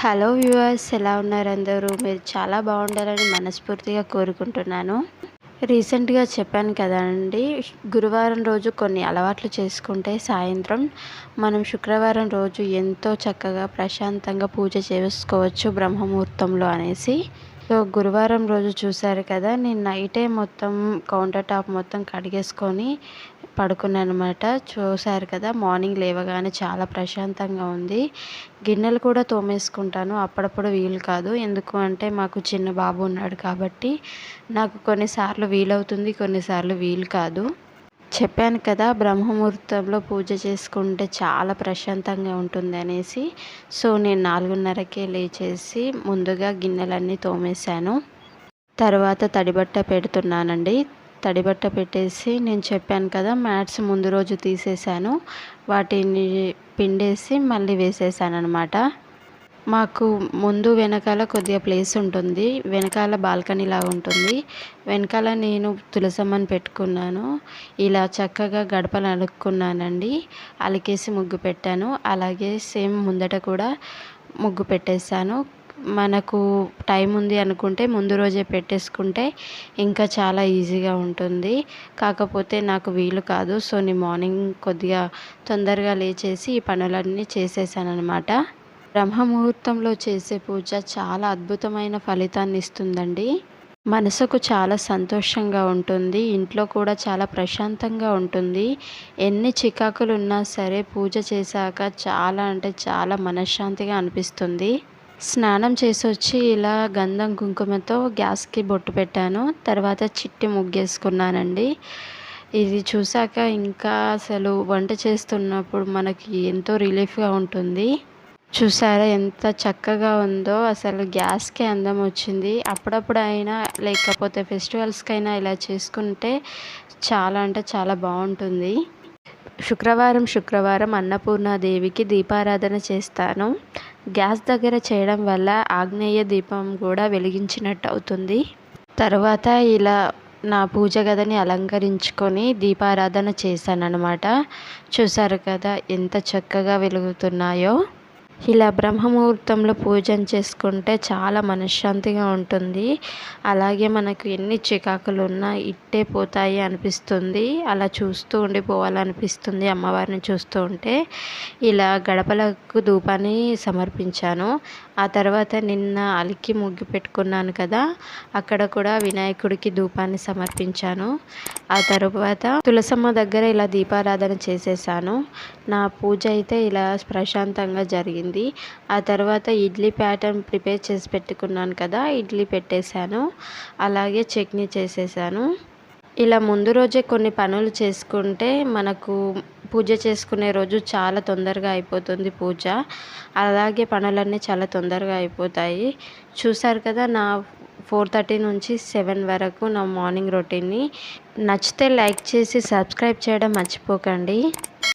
Hello viewers ఎలా ఉన్నారు అందరూ? మీరు చాలా బాగుండాలని మనస్ఫూర్తిగా కోరుకుంటున్నాను. రీసెంట్గా చెప్పాను కదండి గురువారం రోజు కొన్ని అలవాట్లు చేసుకుంటే సాయంత్రం మనం శుక్రవారం రోజు ఎంతో చక్కగా ప్రశాంతంగా పూజ చేసుకోవచ్చు బ్రహ్మముహూర్తంలో అనేసి. సో గురువారం రోజు చూశారు కదా నేను నైటే మొత్తం కౌంటర్ టాప్ మొత్తం కడిగేసుకొని పడుకున్నాను అనమాట చూశారు కదా మార్నింగ్ లేవగానే చాలా ప్రశాంతంగా ఉంది. గిన్నెలు కూడా తోమేసుకుంటాను అప్పుడప్పుడు వీలు కాదు. ఎందుకు అంటే మాకు చిన్న బాబు ఉన్నాడు కాబట్టి నాకు కొన్నిసార్లు వీలవుతుంది కొన్నిసార్లు వీలు కాదు. చెప్పాను కదా బ్రహ్మముహూర్తంలో పూజ చేసుకుంటే చాలా ప్రశాంతంగా ఉంటుంది అనేసి సో నేను నాలుగున్నరకే లేచేసి ముందుగా గిన్నెలన్నీ తోమేశాను. తర్వాత తడిబట్ట పెడుతున్నానండి. తడిబట్ట పెట్టేసి నేను చెప్పాను కదా మ్యాట్స్ ముందు రోజు తీసేసాను వాటిని పిండేసి మళ్ళీ వేసేసాను అనమాట మాకు ముందు వెనకాల కొద్దిగా ప్లేస్ ఉంటుంది. వెనకాల బాల్కనీ లాగా ఉంటుంది. వెనకాల నేను తులసమ్మని పెట్టుకున్నాను. ఇలా చక్కగా గడపలు అలుక్కున్నానండి. అలికేసి ముగ్గు పెట్టాను. అలాగే సేమ్ ముందట కూడా ముగ్గు పెట్టేశాను. మనకు టైం ఉంది అనుకుంటే ముందు రోజే పెట్టేసుకుంటే ఇంకా చాలా ఈజీగా ఉంటుంది. కాకపోతే నాకు వీలు కాదు. సో నేను మార్నింగ్ కొద్దిగా తొందరగా లేచేసి ఈ పనులన్నీ చేసేసాను అనమాట బ్రహ్మముహూర్తంలో చేసే పూజ చాలా అద్భుతమైన ఫలితాన్ని ఇస్తుందండి. మనసుకు చాలా సంతోషంగా ఉంటుంది. ఇంట్లో కూడా చాలా ప్రశాంతంగా ఉంటుంది. ఎన్ని చికాకులు ఉన్నా సరే పూజ చేశాక చాలా అంటే చాలా మనశ్శాంతిగా అనిపిస్తుంది. స్నానం చేసి వచ్చి ఇలా గంధం కుంకుమతో గ్యాస్కి బొట్టు పెట్టాను. తర్వాత చిట్టి ముగ్గేసుకున్నానండి. ఇది చూశాక ఇంకా అసలు వంట చేస్తున్నప్పుడు మనకి ఎంతో రిలీఫ్గా ఉంటుంది. చూసారా ఎంత చక్కగా ఉందో అసలు గ్యాస్కి అందం వచ్చింది. అప్పుడప్పుడు అయినా లేకపోతే ఫెస్టివల్స్కైనా ఇలా చేసుకుంటే చాలా అంటే చాలా బాగుంటుంది. శుక్రవారం శుక్రవారం అన్నపూర్ణాదేవికి దీపారాధన చేస్తాను. గ్యాస్ దగ్గర చేయడం వల్ల ఆగ్నేయ దీపం కూడా వెలిగించినట్టు అవుతుంది తర్వాత ఇలా నా పూజ గదిని అలంకరించుకొని దీపారాధన చేశాను అనమాట చూసారు కదా ఎంత చక్కగా వెలుగుతున్నాయో. ఇలా బ్రహ్మముహూర్తంలో పూజను చేసుకుంటే చాలా మనశ్శాంతిగా ఉంటుంది. అలాగే మనకు ఎన్ని చికాకులు ఉన్నా ఇట్టే పోతాయి అనిపిస్తుంది. అలా చూస్తూ ఉండిపోవాలనిపిస్తుంది అమ్మవారిని చూస్తూ ఉంటే. ఇలా గడపలకు ధూపాన్ని సమర్పించాను. ఆ తర్వాత నిన్న అలికి ముగ్గు పెట్టుకున్నాను కదా అక్కడ కూడా వినాయకుడికి ధూపాన్ని సమర్పించాను. ఆ తర్వాత తులసమ్మ దగ్గర ఇలా దీపారాధన చేసేసాను. నా పూజ అయితే ఇలా ప్రశాంతంగా జరిగింది. ఆ తర్వాత ఇడ్లీ ప్యాటర్న్ ప్రిపేర్ చేసి పెట్టుకున్నాను కదా ఇడ్లీ పెట్టేశాను. అలాగే చట్నీ చేసేసాను. ఇలా ముందు రోజే కొన్ని పనులు చేసుకుంటే మనకు పూజ చేసుకునే రోజు చాలా తొందరగా అయిపోతుంది పూజ. అలాగే పనులన్నీ చాలా తొందరగా అయిపోతాయి. చూసారు కదా నా ఫోర్ థర్టీ నుంచి సెవెన్ వరకు నా మార్నింగ్ రొటీన్ని. నచ్చితే లైక్ చేసి సబ్స్క్రైబ్ చేయడం మర్చిపోకండి.